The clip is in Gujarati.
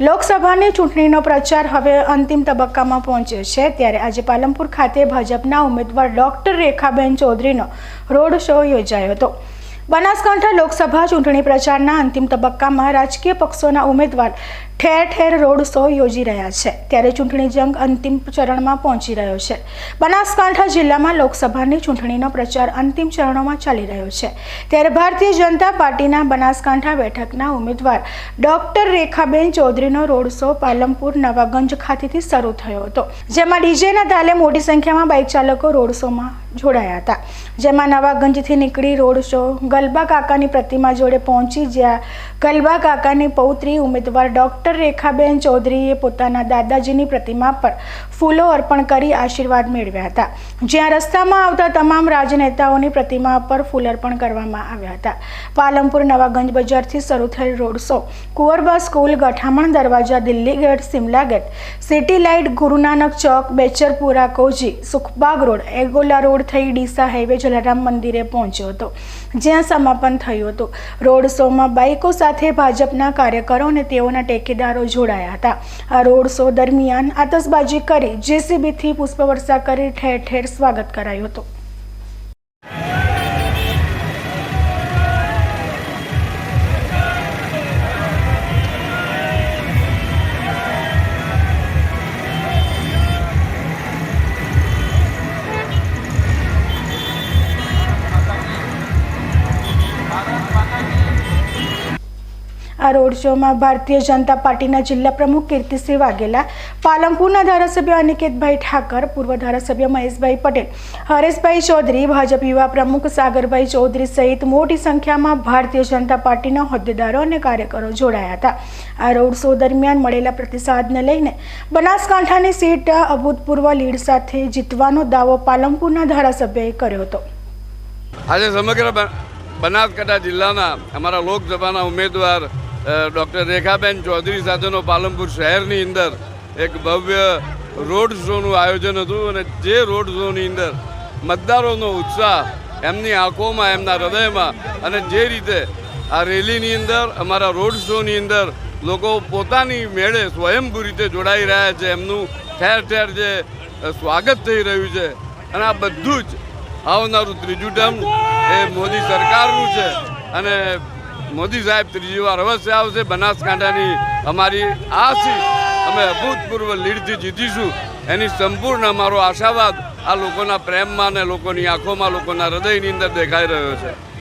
લોકસભાની ચૂંટણીનો પ્રચાર હવે અંતિમ તબક્કામાં પહોંચ્યો છે. ત્યારે આજે પાલનપુર ખાતે ભાજપના ઉમેદવાર ડોક્ટર રેખાબેન ચૌધરીનો રોડ શો યોજાયો હતો. બનાસકાંઠા લોકસભા ચૂંટણી પ્રચારના અંતિમ તબક્કામાં રાજકીય પક્ષોના ઉમેદવાર ઠેર ઠેર રોડ શો યોજી રહ્યા છે. ત્યારે ચૂંટણી જંગ અંતિમ ચરણમાં પહોંચી રહ્યો છે. બનાસકાંઠા જિલ્લામાં લોકસભાની ચૂંટણીનો પ્રચાર અંતિમ ચરણોમાં ચાલી રહ્યો છે. ત્યારે ભારતીય જનતા પાર્ટીના બનાસકાંઠા બેઠકના ઉમેદવાર ડોક્ટર રેખાબેન ચૌધરીનો રોડ શો પાલમપુર નવાગંજ ખાતેથી શરૂ થયો હતો. જેમાં ડીજેના તાલે મોટી સંખ્યામાં બાઇક ચાલકો રોડ શોમાં જોડાયા હતા. જેમાં નવાગંજથી નીકળી રોડ શો, ગલબા કાકાની પ્રતિમા જોડે પહોંચી જ્યાં ગલબા કાકાની પૌત્રી ઉમેદવાર ડોક્ટર રેખાબેન ચૌધરીએ પોતાના દાદાજીની પ્રતિમા પર ફૂલો અર્પણ કરી આશીર્વાદ મેળવ્યા હતા. જ્યાં રસ્તામાં આવતા તમામ રાજનેતાઓની પ્રતિમા પર ફૂલ અર્પણ કરવામાં આવ્યા હતા. પાલનપુર નવાગંજ બજારથી શરૂ થયેલ road show, Kunvarba school, Gathaman દરવાજા, Delhi gate Shimla gate, city light, Gurunanak ચોક, બેચરપુરા કોજી સુખબાગ રોડ, એગોલા રોડ થઈ ડીસા હાઈવે જલારામ મંદિરે પહોંચ્યો હતો, જ્યાં સમાપન થયું હતું. રોડ શોમાં બાઇકો સાથે ભાજપના કાર્યકરો અને તેઓના ટેકેદારો જોડાયા હતા. આ રોડ શો દરમિયાન આતશબાજી કરી જેસીબીથી પુષ્પવર્ષા કરી ઠેર ઠેર સ્વાગત કરાયું હતું. આ રોડ શોમાં ભારતીય જનતા પાર્ટીના જિલ્લા પ્રમુખ કીર્તિસિંહ વાઘેલા, પાલનપુરના ધારાસભ્ય અનિકેતભાઈ ઠાકર, પૂર્વ ધારાસભ્ય મહેશભાઈ પટેલ, હરેશભાઈ ચૌધરી, ભાજપ યુવા પ્રમુખ સાગરભાઈ ચૌધરી સહિત મોટી સંખ્યામાં ભારતીય જનતા પાર્ટીના હોદ્દેદારો અને કાર્યકરો જોડાયા હતા. આ રોડ શો દરમિયાન મળેલા પ્રતિસાદને લઈને બનાસકાંઠાની સીટ અભૂતપૂર્વ લીડ સાથે જીતવાનો દાવો પાલનપુરના ધારાસભ્યએ કર્યો હતો. આજે સમગ્ર બનાસકાંઠા જિલ્લાના અમારા લોકસભાના ઉમેદવાર ડૉક્ટર રેખાબેન ચૌધરી સાથેનો પાલનપુર શહેરની અંદર એક ભવ્ય રોડ શોનું આયોજન હતું અને જે રોડ શોની અંદર મતદારોનો ઉત્સાહ એમની આંખોમાં, એમના હૃદયમાં અને જે રીતે આ રેલીની અંદર, અમારા રોડ શોની અંદર લોકો પોતાની મેળે સ્વયંભૂ રીતે જોડાઈ રહ્યા છે, એમનું ઠેર ઠેર જે સ્વાગત થઈ રહ્યું છે અને આ બધું જ આવનારું ત્રીજું ટર્મ એ મોદી સરકારનું છે અને મોદી સાહેબ ત્રીજી વાર અવશ્ય આવશે બનાસકાંઠાની. અમારી આ અમે અભૂતપૂર્વ લીડથી જીતીશું. એની સંપૂર્ણ અમારો આશાવાદ આ લોકોના પ્રેમમાં અને લોકોની આંખોમાં, લોકોના હૃદયની અંદર દેખાઈ રહ્યો છે.